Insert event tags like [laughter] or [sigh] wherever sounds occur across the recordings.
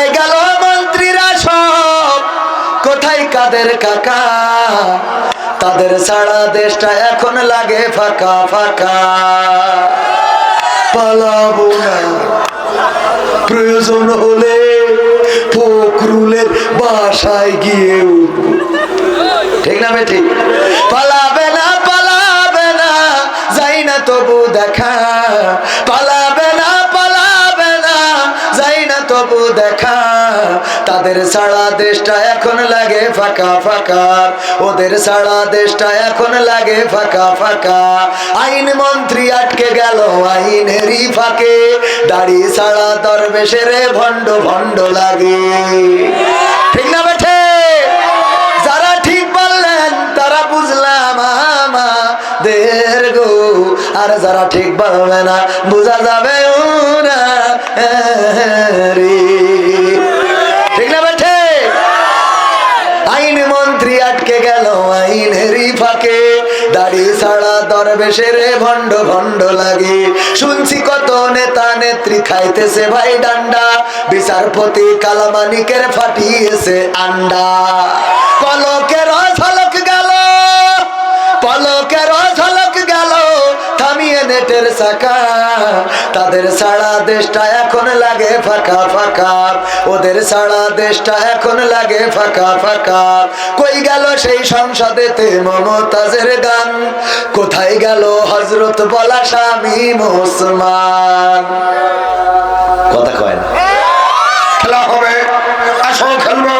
কোথায় গেল মন্ত্রীরা সব? কোথায় কাদের কাকা? তাদের সারা দেশটা এখন লাগে ফাঁকা ফাঁকা। পালাবো না। প্রয়োজন হলে ফকরুলের বাসায় গিয়ে। ঠিক না বে ঠিক পালাবে না পালাবে না, যাই না তবু দেখা। তাদের সারা দেশটা এখন লাগে ফাঁকা ফাঁকা। ওদের সারা দেশটা এখন লাগে ফাঁকা ফাঁকা। আইন মন্ত্রী আটকে গেল আইনেরই ফাঁকে। দাড়ি সারা দরবেশের ভণ্ড ভণ্ড লাগে। ঠিক না বেঠে? যারা ঠিক বললেন, তারা বুঝলাম আমাদের গো। আর যারা ঠিক বলবে না, বোঝা যাবে না রে দরবেশের ভণ্ড ভণ্ড লাগে। শুনছি কত নেতা নেত্রী খাইতেছে ভাই ডান্ডা। বিচারপতি কালামানিকের ফাটিয়েছে আন্ডা। পলকের ঝলক গেল, পলকের ঝলক গেল, থামিয়ে নেটের চাকা তাদের সারা দেশটা এখন লাগে ফাঁকা ফাঁকা। ওদের সারা দেশটা এখন লাগে ফাঁকা ফাঁকা। কই গেল সেই সংসদেতে মমতাজের গান? কোথায় গেল হজরত বলা স্বামী মুসলমান? কথা কয় না। খেলা হবে, আসো খেলব।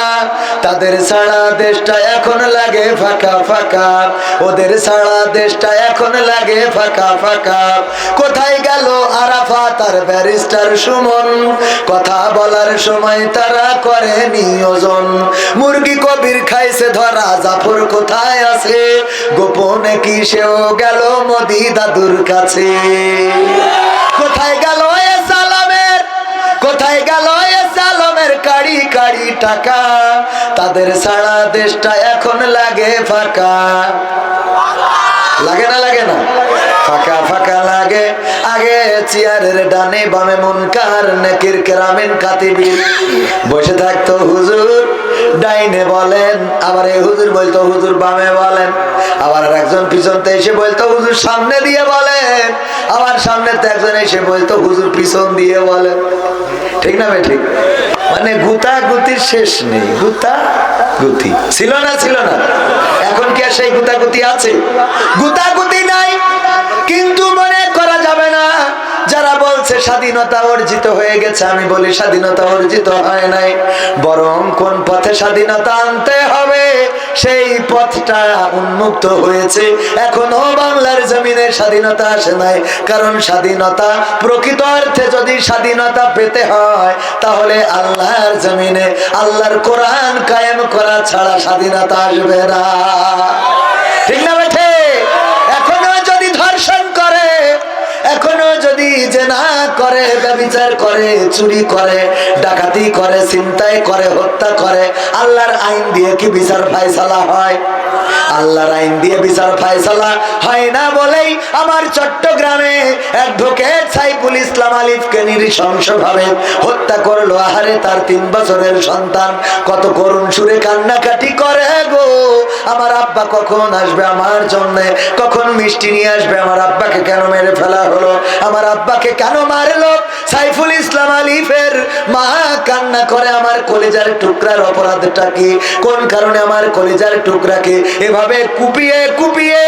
তাদের সারা দেশটা এখন লাগে ফাঁকা ফাঁকা। ওদের সারা দেশটা এখন লাগে ফাঁকা ফাঁকা। কোথায় গেল আরাফা তার ব্যারিস্টার সুমন? কথা বলার সময় তারা করে নিয়োজন। মুরগি কবির খাইছে ধরা, জাফর কোথায় আছে? গোপনে কি সেও গেল মোদি দাদুর কাছে? কোথায় গেল এ সালামের? কোথায় গেল কাড়ি টাকা, তাদের সারা দেশটা এখন লাগে ফাঁকা। লাগে না লাগে না? ফাঁকা ফাঁকা লাগে। আগে চেয়ারের ডানে বামে মনকার, নেকির কেরামিন কাতিবি বসে থাকতো হুজুর ডাইনে বলেন, আবার এই হুজুর বলতো, হুজুর বামে বলেন, আবার একজন পিছনতে এসে বলতো, হুজুর সামনে দিয়ে বলেন, আবার সামনে তো একজন এসে বলতো, হুজুর পিছন দিয়ে বলেন। ঠিক না ভাই ঠিক মানে গুতা গুতির শেষ নেই গুতা গুতি ছিল না ছিল না। এখন কি আর সেই গুতাগুতি আছে? গুতাগুতি নাই, কিন্তু মনে যারা বলছে স্বাধীনতা অর্জিত হয়ে গেছে, আমি বলি স্বাধীনতা অর্জিত হয় নাই। বরং কোন পথে স্বাধীনতা আনতে হবে, সেই পথটা উন্মুক্ত হয়েছে। এখনও বাংলার জমিনে স্বাধীনতা আসে নাই। কারণ স্বাধীনতা প্রকৃত অর্থে যদি স্বাধীনতা পেতে হয়, তাহলে আল্লাহর জমিনে, আল্লাহর কোরআন কায়েম করা ছাড়া স্বাধীনতা আসবে না। ঠিক না ডাকাতি হত্যা আল্লাহর আইন দিয়ে কি বিচার ফাইসলা হয়? আল্লাহর আইন দিয়ে বিচার ফায়সালা হয় না বলেই আমার চট্টগ্রামে অ্যাডভোকেট সাইফুল ইসলাম আলিফকে নৃশংস ভাবে হত্যা করল। আহারে তার তিন বছরের সন্তান, কত করুণ সুরে কান্নাকাটি করে গো। আমার আব্বা কখন আসবে আমার জন্য? কখন মিষ্টি নিয়ে আসবে? আমার আব্বাকে কেন মেরে ফেলা হলো? আমার আব্বাকে কেন মারলো? সাইফুল ইসলাম আলিফের মা কান্না করে আমার কলেজার টুকরার অপরাধটা কি? কোন কারণে আমার কলেজার টুকরাকে এভাবে কুপিয়ে কুপিয়ে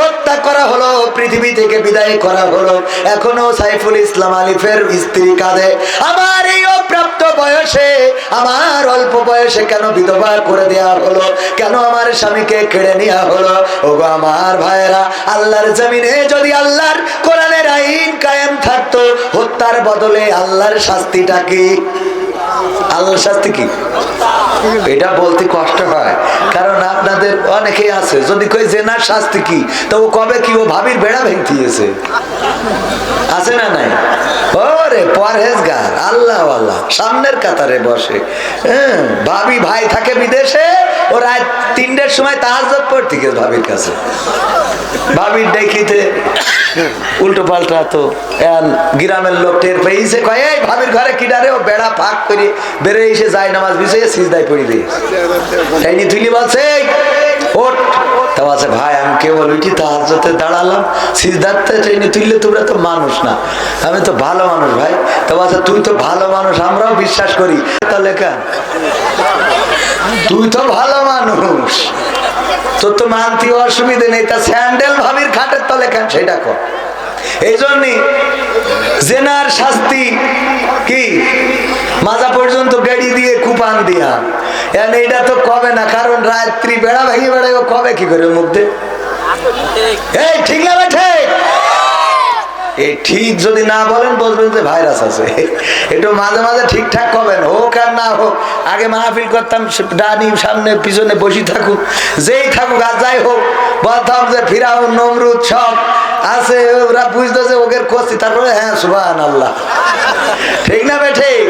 হত্যা করা হলো, পৃথিবী থেকে বিদায় করা হলো? এখনও সাইফুল ইসলাম আলিফের স্ত্রী কাঁদে। আমার এই অপ্রাপ্ত বয়সে, আমার অল্প বয়সে কেন বিধবা করে দেয়া হলো? কেন আমার স্বামীকে কেড়ে নেওয়া হলো? ওগো আমার ভাইরা আল্লাহর জমিনে যদি আল্লাহর কোরআনের আইন কায়েম থাকতো, হত্যার বদলে আল্লাহর শাস্তিটা কি? আল্লাহর শাস্তি কি? এটা বলতে কষ্ট হয়। কারণ আপনাদের অনেকেই আছে, যদি কই জেনার শাস্তি কি? তো ও কবে কি ও ভাবির বেড়া ভেঙতিয়েছে আছে না নাই? ওরে পরহেজগার, আল্লাহ আল্লাহ, সামনের কাতারে বসে। হ্যাঁ ভাবি ভাই থাকে বিদেশে ও রাত তিনটের সময় তাহাজত পড়তে গেছে ভাবির কাছে। ভাবির দেখিতে উল্টো পাল্টা তো গ্রামের লোক টের পেয়েছে কয় ভাবির ঘরে কিনারে ও বেড়া ফাঁক করে বেড়ে এসে যায় নামাজ বিছিয়ে সিজদায় পড়ি রে। এই নি তুইলি বলছে "এই, তা বলছে ভাই আমি কেবল উঠি তাহাজতে দাঁড়ালাম সিজদাতে ট্রেনে তুললে তোমরা তো মানুষ না আমি তো ভালো মানুষ ভাই। তা তুই তো ভালো মানুষ আমরাও বিশ্বাস করি। তাহলে লেখা তুই তো ভালো মানুষ। তোর তো মানতে অসুবিধে নেই। তা স্যান্ডেল ভাবির খাটের তলে কেন সেটা কর। এই জন্যে জেনার শাস্তি কি? মাজা পর্যন্ত গাড়ি দিয়ে কুপান দিয়া। এখন এইটা তো কবে না? কারণ রাত্রি বেড়া ভেঙে বেড়াই কবে? কি করে মুখ দে? ঠিক না ঠিক। এই ঠিক যদি না বলেন, বলবেন যে ভাইরাস আছে। একটু মাঝে মাঝে ঠিকঠাক করবেন হোক আর না হোক, আগে মাহফিল করতাম ডানি সামনে, পিছনে বসে থাকুক, যেই থাকুক আর যাই হোক, বলতাম যে ফিরাও নমরুদ সব আছে, ওরা বুঝতো যে ওকে করছি তারপরে হ্যাঁ সুবাহ আল্লাহ ঠিক না বে ঠিক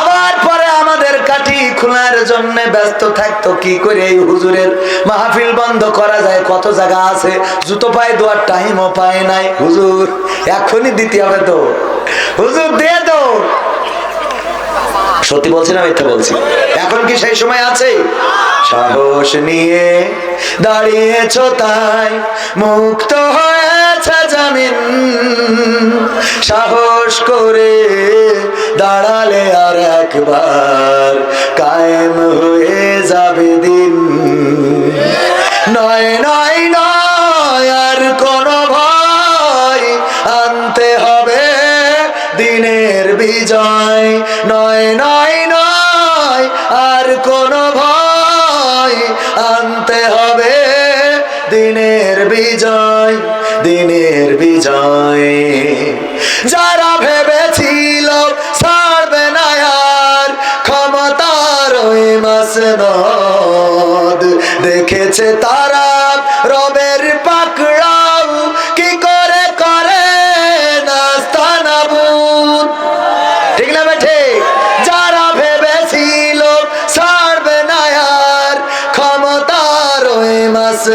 আবার পরে আমাদের কাঠি খোলার জন্য ব্যস্ত থাকতো, কি করে এই হুজুরের মাহফিল বন্ধ করা যায়? কত জায়গা আছে? জুতো পায়ে দোয়ার টাইমও পায় নাই। হুজুর, এখনই দিতে হবে তো হুজুর দিয়ে তো সত্যি বলছি না মিথ্যা বলছি? এখন কি সেই সময় আছে? সাহস নিয়ে দাঁড়িয়েছ তাই মুক্ত হয়েছে জামিন। সাহস করে দাঁড়ালে আর একবার কায়েম হয়ে যাবে দিন। নয় নয় নয় নয় নয় নয়, আর কোনো ভয় আনতে হবে। দিনের বিজয় দিনের বিজয়। যারা ভেবেছিল ছাড়বে না আর ক্ষমতার ওই মাসনদ দেখেছে তারা রবের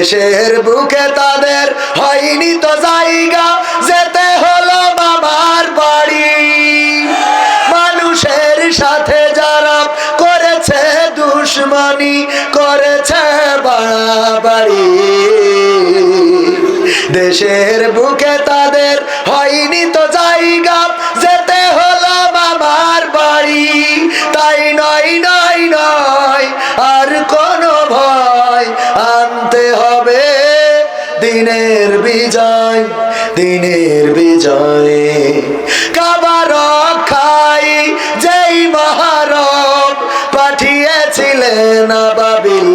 দেশের বুকে দিনের বিজয়ে কাবার খাই যেই মহারব পাঠিয়েছিলেন বাবিল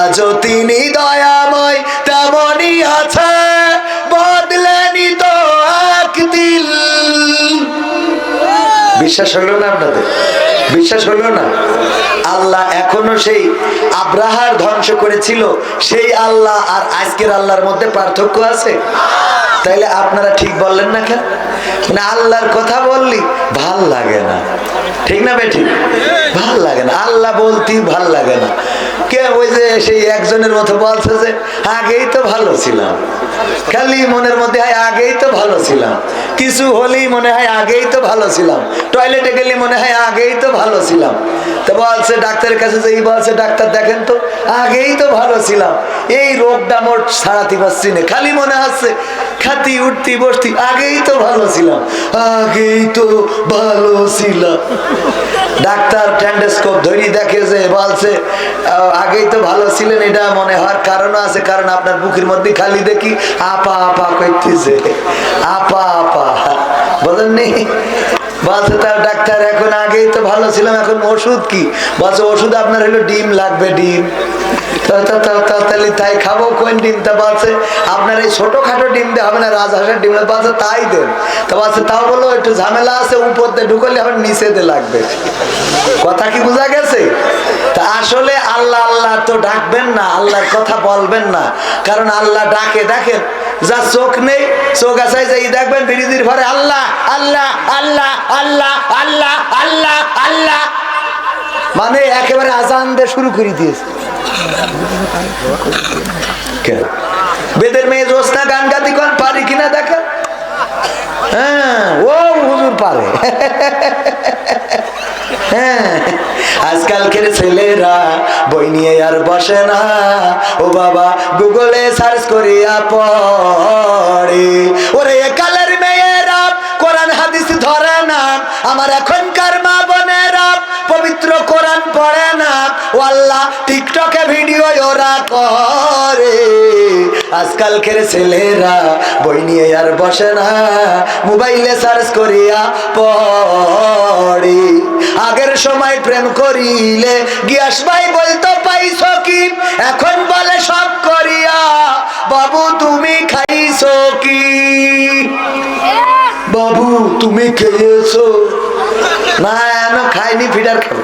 আজও তিনি দয়াময় তেমনই আছে, বদলেনি তো এক দিল বিশ্বাস হলো না আপনাদের? বিশ্বাস হলো না? এখনও সেই আব্রাহার ধ্বংস করেছিল, সেই আল্লাহ আর আজকের আল্লাহর মধ্যে পার্থক্য আছে? তাইলে আপনারা ঠিক বললেন না কেন? মানে আল্লাহর কথা বললি, ভালো লাগে না। ঠিক না বেঠিক? ভালো লাগে না। আল্লাহ বলতি ভালো লাগে না। কে ওই যে সেই একজনের মতো বলছে যে, আগেই তো ভালো ছিলাম। খালি মনের মধ্যে হয়, আগেই তো ভালো ছিলাম। কিছু হলেই মনে হয়, আগেই তো ভালো ছিলাম। টয়লেটে গেলে মনে হয়, আগেই তো ভালো ছিলাম। তো বলছে ডাক্তারের কাছে যে, এই বলছে ডাক্তার, দেখেন তো, আগেই তো ভালো ছিলাম। এই রোগটা মোট ছাড়াতে পারছি না। খালি মনে হচ্ছে খাতি উঠতি, বসতি, আগেই তো ভালো ছিলাম, আগেই তো ভালো ছিলাম। ডাক্তার ট্যান্ডেস্কোপ ধরি দেখে যে বলছে আগেই তো ভালো ছিলেন, এটা মনে হওয়ার কারণ আছে, কারণ আপনার বুকের মধ্যে খালি দেখি আপা আপা করতেছে আপা আপা। বলেননি? বলছে তার ডাক্তার, এখন আগেই তো ভালো ছিলাম, এখন ওষুধ কি? বলছে, ওষুধ আপনার হলো ডিম লাগবে, ডিম। তাহলে তাই খাব, কোন ডিমটা বলছে, আপনার এই ছোটখাটো ডিম দিয়ে হবে না, রাজহাঁসের ডিম। বলছে, তাই দেন। তা বলছে, তাও বলো, একটু ঝামেলা আছে, উপর দিয়ে ঢুকলে আবার নিচে দিয়ে লাগবে। কথা কি বোঝা গেছে? তা আসলে আল্লাহ আল্লাহ তো ডাকবেন না, আল্লাহর কথা বলবেন না। কারণ আল্লাহ ডাকে দেখেন যা চোখ নেই, চোখ আছে যে দেখবেন বিরোধীর ঘরে আল্লাহ আল্লাহ আল্লাহ আল্লাহ আল্লাহ আল্লাহ আল্লাহ। মানে একেবারে আজান দিয়ে শুরু করে দিয়েছে? বেদের মেয়ে জোসনা গান গাতি কোন পারি কিনা দেখা হ্যাঁ ও হুজুর পারে। হ্যাঁ আজকালকের ছেলেরা বই নিয়ে আর বসে না। ও বাবা, গুগলে সার্চ করিয়া পড়ে। ওরে একালের মেয়েরা, কোরআন, হাদিস ধরে না। আমার এখনকার মা বোনেরা, পবিত্র কোরআন পড়ে না। ও আল্লাহ, টিকটকে ভিডিও ওরা করে। আজকালকের ছেলেরা বই নিয়ে আর বসে না, মোবাইলে সার্চ করিয়া পড়ি। আগের সময় প্রেম করিলে গিয়াস ভাই বলতো, পাইছ কি? এখন বলে, সব করিয়া। বাবু, তুমি খাইছো কি? বাবু, তুমি খেয়েছো? না খাইনি ফিডার খাব।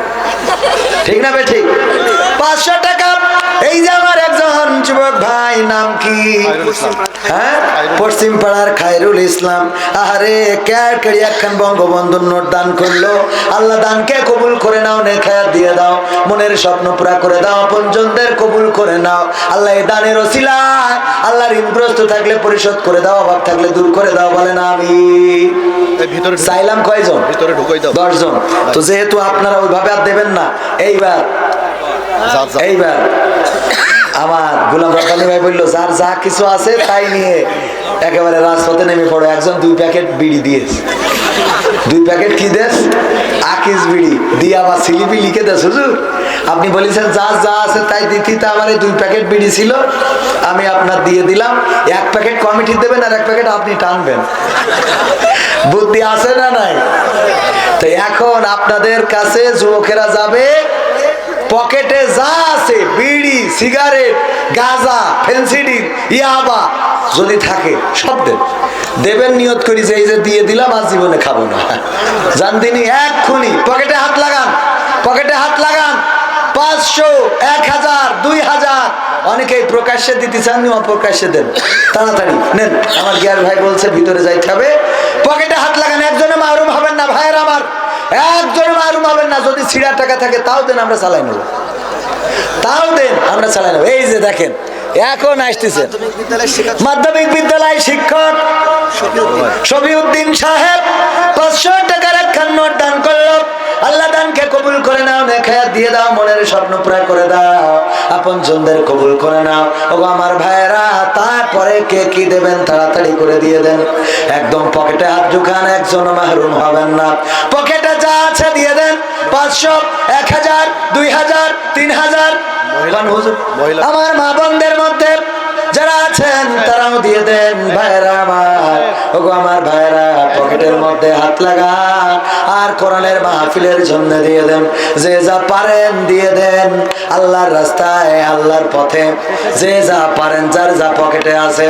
ঠিক না বে ঠিক পাঁচশো টাকা এই যে আমার একজন যুবক ভাই নাম কি? হ্যাঁ? পশ্চিম পাড়ার খায়রুল ইসলাম। আরে ক্যার কেড়ি একখান বঙ্গবন্ধুর নোট দান করল। আল্লাহ দানকে কবুল করে নাও নে নেখায়াত দিয়ে দাও। মনের স্বপ্ন পুরা করে দাও আপনজনদের কবুল করে নাও। আল্লাহ এই দানের ওসিলায় আল্লাহ ঋণগ্রস্ত থাকলে পরিশোধ করে দাও অভাব থাকলে দূর করে দাও বলেন আমি ভিতরে চাইলাম কয়জন? ভিতরে ঢুকাই দাও। দশজন। তো যেহেতু আপনারা ওইভাবে আর দেবেন না এইবার। এইবার আমার গোলাম রব্বানি ভাই বলল, যার যা কিছু আছে তাই নিয়ে একেবারে রাজপথে নেমে পড়ো। একজন দুই প্যাকেট বিড়ি দিয়েছে। দুই প্যাকেট কি দেস আকিস বিড়ি। দিয়ে আবার স্লিপি লিখে দেস হুজুর। আপনি বলেছেন, যা যা আছে তাই দিতি আমার এই দুই প্যাকেট বিড়ি ছিল। আমি আপনার দিয়ে দিলাম। এক প্যাকেট কমিটি দেবেন আর এক প্যাকেট আপনি টানবেন। বুদ্ধি আছে না নাই? তো এখন আপনাদের কাছে যুবকেরা যাবে পকেটে যা আছে, বিড়ি, সিগারেট, গাঁজা ফেন্সিডিল ইয়াবা, যদি থাকে, সব দেন দেবেন নিয়ত করি যে, এই যে দিয়ে দিলাম আজ জীবনে খাব না। জান তিনি এক্ষুনি, পকেটে হাত লাগান, পকেটে হাত লাগান। পাঁচশো, এক হাজার, দুই হাজার। অনেকেই প্রকাশ্যে দিতে চান অপ্রকাশ্যে দেন। তাড়াতাড়ি, নেন। আমার গিয়ার ভাই বলছে, ভিতরে যাইতে হবে। পকেটে হাত লাগান, একজনে মারুম হবেন না, ভাইয়ের আমার। একজনে মারুম হবেন না, যদি ছিঁড়ার টাকা থাকে, তাও দেন আমরা চালাই নেব। তাও দেন আমরা চালাই নেব। এই যে দেখেন, এখন আসতেছে। মাধ্যমিক বিদ্যালয় শিক্ষক শফিউদ্দিন সাহেব পাঁচশো টাকার একখান নোট দান করল। আল্লাহ দানকে কবুল করে নাও নেখায়াত দিয়ে দাও, মনের স্বপ্ন পুরা করে দাও। আপন জনদের কবুল করে নাও। ও আমার ভাইয়েরা, তারপরে কে কি দেবেন তাড়াতাড়ি করে দিয়ে দেন। একদম পকেটে হাত ঢুকান একজন মাহরুম হবেন না। পকেটে আছে দিয়ে দেন পাঁচশো এক হাজার দুই হাজার তিন হাজার। আমার মা বোনদের মধ্যে যারা আছেন তারাও দিয়ে দেন। ভাইরা আমার ওগো আমার ভাইরা পকেটের মধ্যে হাত লাগান আর কোরআনের মাহফিলের জন্য দিয়ে দেন। যে যা পারেন দিয়ে দেন। আল্লাহর রাস্তায় আল্লাহর পথে। যে যা পারেন যার যা পকেটে আছে।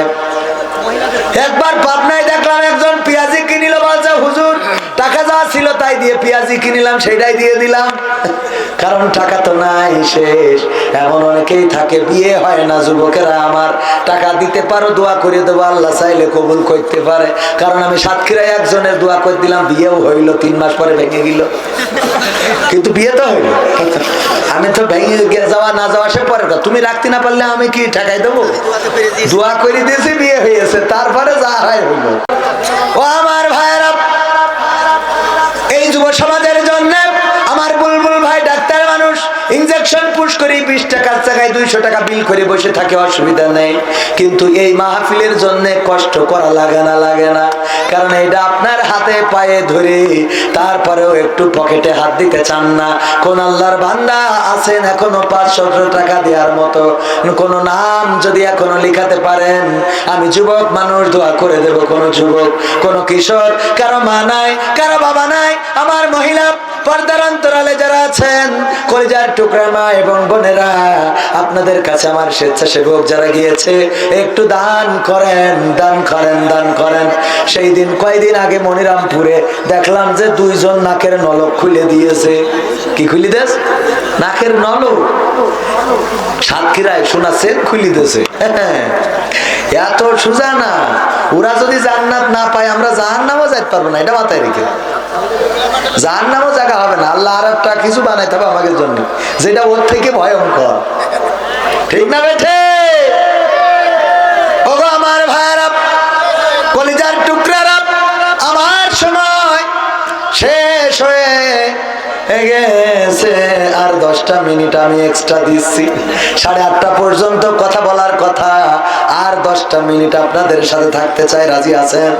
একবার পাবনায় দেখলাম তাই দিয়ে পেঁয়াজি কিনিলাম, সেটাই দিয়ে দিলাম। কারণ টাকা তো নাই শেষ। এমন অনেকেই থাকে, বিয়ে হয় না যুবকেরা আমার। টাকা দিতে পারো, দোয়া করে দেবো, আল্লাহ চাইলে কবুল করতে পারে। কারণ আমি সাতক্ষীরায় একজনের দোয়া করে দিলাম, বিয়েও হইল, তিন মাস পরে ভেঙে গেল। কিন্তু বিয়ে তো হইল। আমি তো ভেঙে যাওয়া না যাওয়া, সে পরে। তুমি রাখতে না পারলে আমি কি ঠেকাই দেবো? দোয়া করে দিয়েছি, বিয়ে হয়েছে, তারপরে যা হয় হইল। ও আমার ভাইয়েরা যুব সমাজের ইনজেকশন পুশ করি বিশ টাকার জায়গায় দুইশো টাকা বিল করে বসে থাকে, অসুবিধা নেই। কিন্তু এই মাহফিলের জন্য কষ্ট করা লাগে না লাগে না। কারণ এটা আপনার হাতে পায়ে ধরে, তারপরেও একটু পকেটে হাত দিতে চান না। কোন আল্লাহর বান্দা আছেন এখনও পাঁচশো টাকা দেওয়ার মতো। কোন নাম যদি এখনও লিখাতে পারেন, আমি যুবক মানুষ, দোয়া করে দেব কোন যুবক, কোন কিশোর, কারও মা নাই, কারও বাবা নাই, আমার মহিলা পর্দার অন্তরালে যারা আছেন, কলিজার টুকরা মা এবং বোনেরা, আপনাদের কাছে আমার স্বেচ্ছাসেবক যারা গিয়েছে, একটু দান করেন দান করেন দান করেন। সেই দিন কয়দিন আগে মনিরামপুরে দেখলাম যে দুইজন নাকের নলক খুলে দিয়েছে। কি খুলি দেস নাকের নলক? সাতক্ষীরায় শোনাচ্ছেন খুলি দিয়েছে। [laughs] এত সোজা না। ওরা যদি জান্নাত না পায়, আমরা জাহান্নামও যাইতে পারব না। এটা মাথায় রেখে। যার নামও জায়গা হবে না। আল্লাহ আর একটা কিছু বানাইতে হবে আমাদের জন্য। যেটা ওর থেকে ভয়ঙ্কর। ঠিক না বেঠে? ওগো আমার ভাইরা কলিজার টুকরারা, আমার সময় শেষ হয়ে গেছে। আর দশটা মিনিট আমি এক্সট্রা দিচ্ছি। সাড়ে আটটা পর্যন্ত কথা বলার কথা। আর দশটা মিনিট আপনাদের সাথে থাকতে চাই, রাজি আছেন?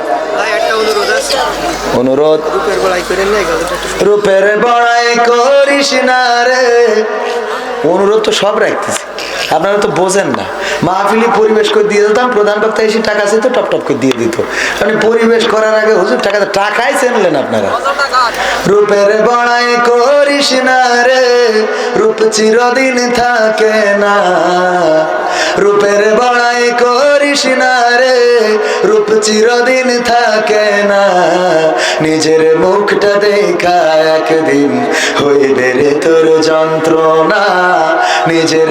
অনুরোধ। রূপের বড়াই করিস না রে। অনুরোধ তো সব রাখতেছি। আপনারা তো বোঝেন না। মাহফিলি পরিবেশ করে দিয়ে দিতাম, প্রধান বক্তা এসে টাকা চেয়ে তো টপ টপ করে দিয়ে দিত। মানে পরিবেশ করার আগে হুজুর টাকা টাকাই চেনলেন আপনারা। রূপের বড়াই করিস না রে, রূপ চিরদিন থাকে না। রূপের বড়াই করিস না রে, রূপ চিরদিন থাকে না। নিজের মুখটা দেখা একদিন হইবে রে তোর যন্ত্রণা। নিজের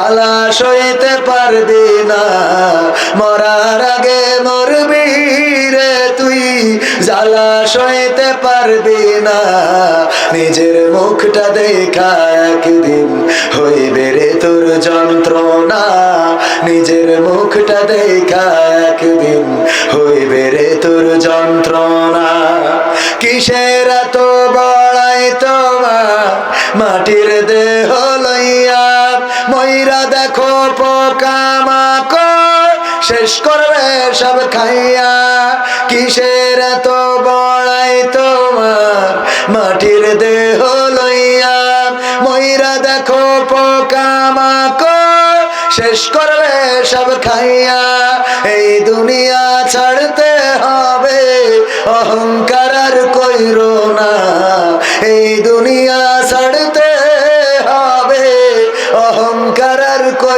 জ্বালা সইতে পারবি না। মরার আগে মরবি রে তুই। জ্বালা সইতে পারবি না। নিজের মুখটা দেখা একদিন হইবে রে তোর যন্ত্রণা। নিজের মুখটা দেখা একদিন হইবে রে তোর যন্ত্রণা। কিসের তো বড়াই তোমার মাটির দেহ দেখো পোকা মাকড়, শেষ করবে সব খাইয়া। কিসের এত বড়াই তোমার? মাটির দেহ লইয়া। ময়রা দেখো পোকা মাকড়, শেষ করবে সব খাইয়া। এই দুনিয়া ছাড়তে হবে, অহংকার আর কইরো না। এই দুনিয়া ছাড়তে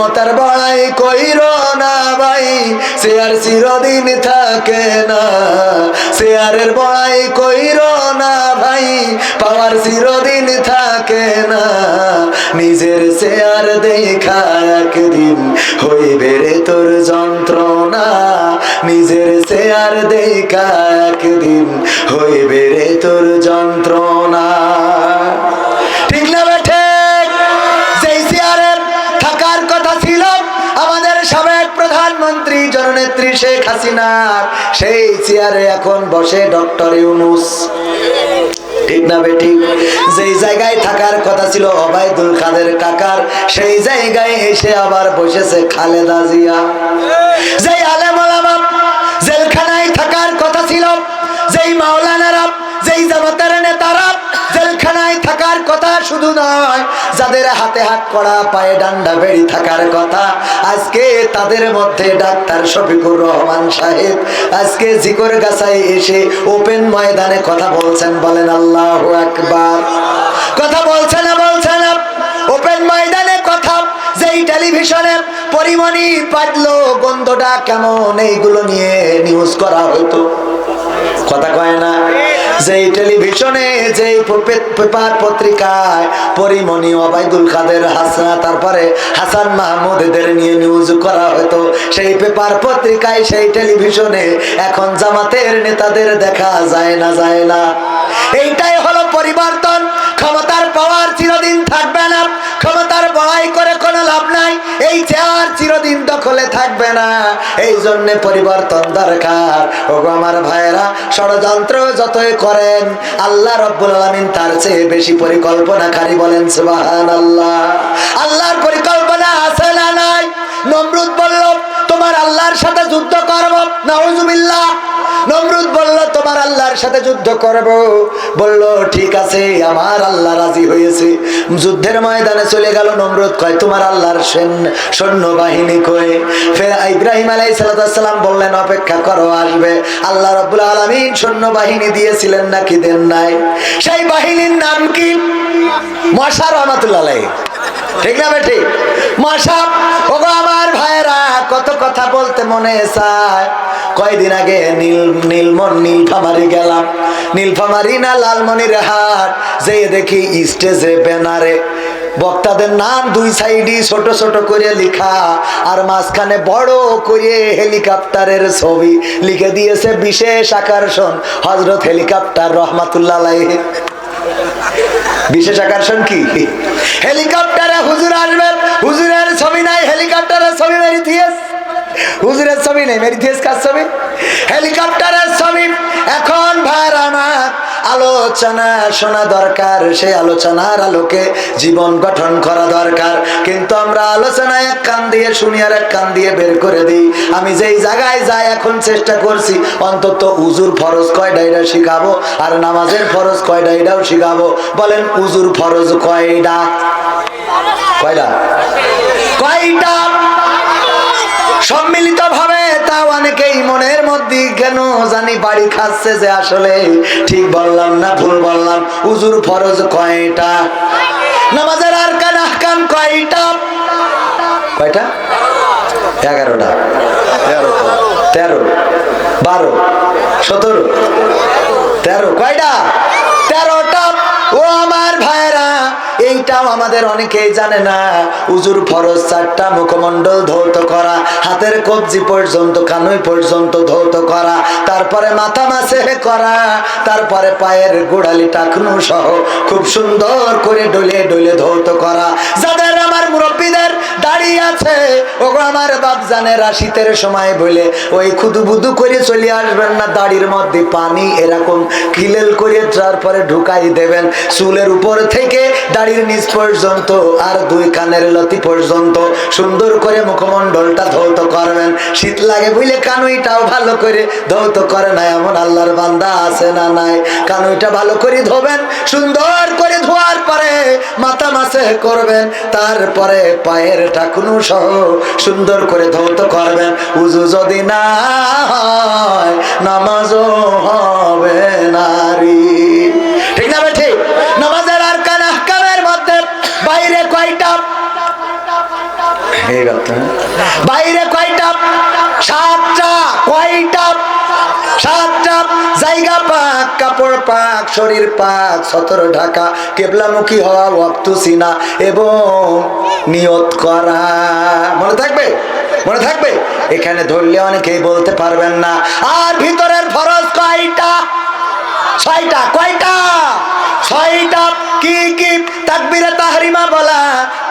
ক্ষমতার বড়াই কইর না ভাই, সে আর চিরদিন থাকে না। সে আরের বড়াই কইর না ভাই, পাওয়ার চিরদিন থাকে না। নিজের সে আর দেখা একদিন হইবে রে তোর যন্ত্রণা। নিজের সে আর দেখা একদিন হইবে রে তোর যন্ত্রণা। শেখ হাসিনার, সেই চেয়ারে এখন বসে ডক্টর ইউনুস। যেই জায়গায় থাকার কথা ছিল কাদের কাকার, সেই জায়গায় এসে আবার বসেছে খালেদা জিয়া। যাদের হাতে হাত করা, পায়ে ডান্ডা বেড়ি থাকার কথা। আজকে তাদের মধ্যে ডাক্তার শফিকুর রহমান সাহেব আজকে জিকর গাছায় এসে ওপেন ময়দানে কথা বলছেন, বলেন, আল্লাহ আকবার। কথা বলছে না বলছে না ওপেন ময়দানে কথা, যেই টেলিভিশনে পরিমণি পাটলো গন্ধটা কেমন, এইগুলো নিয়ে নিউজ করা হতো কথা কয় না? যেই টেলিভিশনে, যেই পেপার পত্রিকায় পরিমণি ওবায়দুল কাদের হাসান, তারপরে হাসান মাহমুদ এদের নিয়ে নিউজ করা হতো, সেই পেপার পত্রিকায়, সেই টেলিভিশনে এখন জামাতের নেতাদের দেখা যায় না যায় না। এইটাই হলো পরিবর্তন। ক্ষমতার পাওয়ার চিরদিন থাকবে না। ক্ষমতার বড়াই করে কোনো লাভ নাই। চিরদিন দখলে থাকবে না। এই জন্যে পরিবর্তন দরকার। ওগো আমার ভাইয়েরা, ষড়যন্ত্র যতই করেন, আল্লাহ রব্বুল আলমিন তার চেয়ে বেশি পরিকল্পনাকারী বলেন সুবাহান আল্লাহ আল্লাহর পরিকল্পনা আছে না নাই? নমরুদ বলল তোমার আল্লাহর সাথে যুদ্ধ করব? নাউজুবিল্লাহ। নমরুদ বলল, তোমার আল্লাহর সাথে যুদ্ধ করব? বলল, ঠিক আছে, আমার আল্লাহ রাজি হয়েছে। যুদ্ধের ময়দানে চলে গেল নমরুদ, কয়, তোমার আল্লাহর সৈন্য সৈন্যবাহিনী কয়ে? ফের ইব্রাহিম আলাই সালাম বললেন, অপেক্ষা করো, আসবে। আল্লাহ রব্বুল আলমিন সৈন্যবাহিনী দিয়েছিলেন নাকি দেন নাই? সেই বাহিনীর নাম কি? মশা রহমাতুল্লাহ ঠিক না বেঠি? মশা? ওগো কত কথা বলতে মনে চায়। কয়দিন আগে নীল, নীলমন, নীলফামারি গেলাম। নীলফামারি না লালমনির হাট, যে দেখি স্টেজে ব্যানারে। বক্তাদের নাম দুই সাইডই ছোট ছোট করে লেখা। আর মাঝখানে বড় করে হেলিকপ্টারের ছবি লিখে দিয়েছে বিশেষ আকর্ষণ হজরত হেলিকপ্টার রহমাতুল্লাহ বিশেষ আকর্ষণ কি? হেলিকপ্টারে হুজুর আসবে হুজুরের ছবি নাই, হেলিকপ্টারের ছবি মেরি দিয়েস হুজুরের ছবি নেই মেরি দিয়েস কার ছবি? হেলিকপ্টারের ছবি। এখন ভাইর আমার আলোচনা শোনা দরকার, সেই আলোচনার আলোকে জীবন গঠন করা দরকার। কিন্তু আমরা আলোচনা এক কান দিয়ে শুনি আর এক কান দিয়ে বের করে দিই। আমি যেই জায়গায় যাই, এখন চেষ্টা করছি অন্তত উজুর ফরজ কয়টা এটা শিখাবো আর নামাজের ফরজ কয়টা এটাও শিখাবো। বলেন, উজুর ফরজ কয়টা কয়টা কয়টা? সম্মিলিত ভাবে তা অনেকেই মনের মধ্যে কেন জানি বাড়ি খাচ্ছে যে আসলে ঠিক বললাম না ভুল বললাম? উজুর ফরজ কয়টা? নামাজের আর কান আহকাম কয়টা? কয়টা? এগারোটা। তেরো। বারো। সতেরো। তেরো। কয়টা? তেরোটা। ও আমার ভাইরা এইটাও আমাদের অনেকেই জানে না। উজুর ফরজ চারটা মুখমণ্ডল ধৌত করা, হাতের কবজি পর্যন্ত, কানুই পর্যন্ত ধৌত করা, তারপরে মাথা মাসে করা, তারপরে পায়ের গোড়ালি টাকনু সহ খুব সুন্দর করে ডলে ডলে ধৌত করা। যাদের আমার মুরব্বীদের দাঁড়িয়ে আছে, ওগো আমার বাপ জানে শীতের সময় বলে ওই খুদু বুদু করে চলে আসবেন না, দাড়ির মধ্যে পানি এরকম খিলেল করে তারপরে ঢুকাই দেবেন। চুলের উপর থেকে দাড়ির নিচ পর্যন্ত আর দুই কানের লতি পর্যন্ত। সুন্দর করে মুখমণ্ডলটা ধৌত করবেন। শীত লাগে বুঝলে কানুইটাও ভালো করে ধৌত করে না এমন আল্লাহর বান্দা আছে না নাই? কানুইটা ভালো করে ধোবেন, সুন্দর করে ধোয়ার পরে মাথা মাসে করবেন। তারপরে পায়ের টাকুনু সহ সুন্দর করে ধৌত করবেন। উজু যদি না হয়, নামাজও হবে হ্যাঁ? বাইরে কয়টা? সাতটা। কয়টা? সাতটা। জায়গা পাক, কাপড় পাক, শরীর পাক, সতর ঢাকা, কেবলামুখী হওয়া ওয়াক্তু সিনা এবং নিয়ত করা। মনে থাকবে? মনে থাকবে? এখানে ধরলে অনেকেই বলতে পারবেন না। আর ভিতরের ফরজ কয়টা? ছয়টা। কয়টা? ছয়টা। কি কি তাকবিরে তাহরিমা বলা।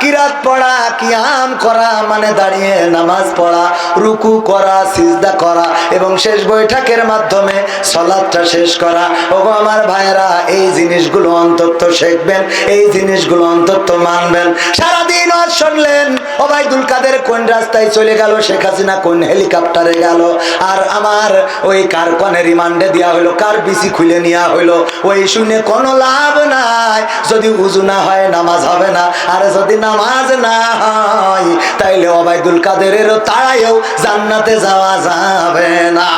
কিরাত পড়া কিয়াম করা মানে দাঁড়িয়ে নামাজ পড়া, রুকু করা, সিজদা করা এবং শেষ বৈঠকের মাধ্যমে সলাদটা শেষ করা। ওগো আমার ভাইয়েরা, এই জিনিসগুলো অন্তত শিখবেন, এই জিনিসগুলো অন্তত মানবেন। সারাদিন আজ শুনলেন ওবায়দুল কাদের কোন রাস্তায় চলে গেল? শেখ হাসিনা কোন হেলিকপ্টারে গেল? আর আমার ওই কার কনে রিমান্ডে দেওয়া হলো, কার বিসি খুলে নেওয়া হলো? ওই শুনে কোনো লাভ নাই। যদি উজু না হয়, নামাজ হবে না। আর যদি নামাজ না হয়, তাইলে ওবায়দুল কাদেরেরও তাড়াইও জান্নাতে যাওয়া যাবে না।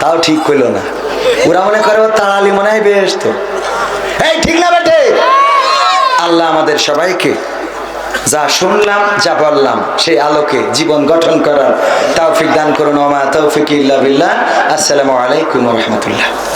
তাও ঠিক হইল না। ওরা মনে করে তাড়ালি মনে হয় বেশ তো এই ঠিক না বেটে? আল্লাহ আমাদের সবাইকে যা শুনলাম, যা বললাম, সেই আলোকে জীবন গঠন করার তৌফিক দান করুন। ওমা তৌফিক ইল্লা বিল্লাহ। আসসালামু আলাইকুম রহমতুল্লাহ।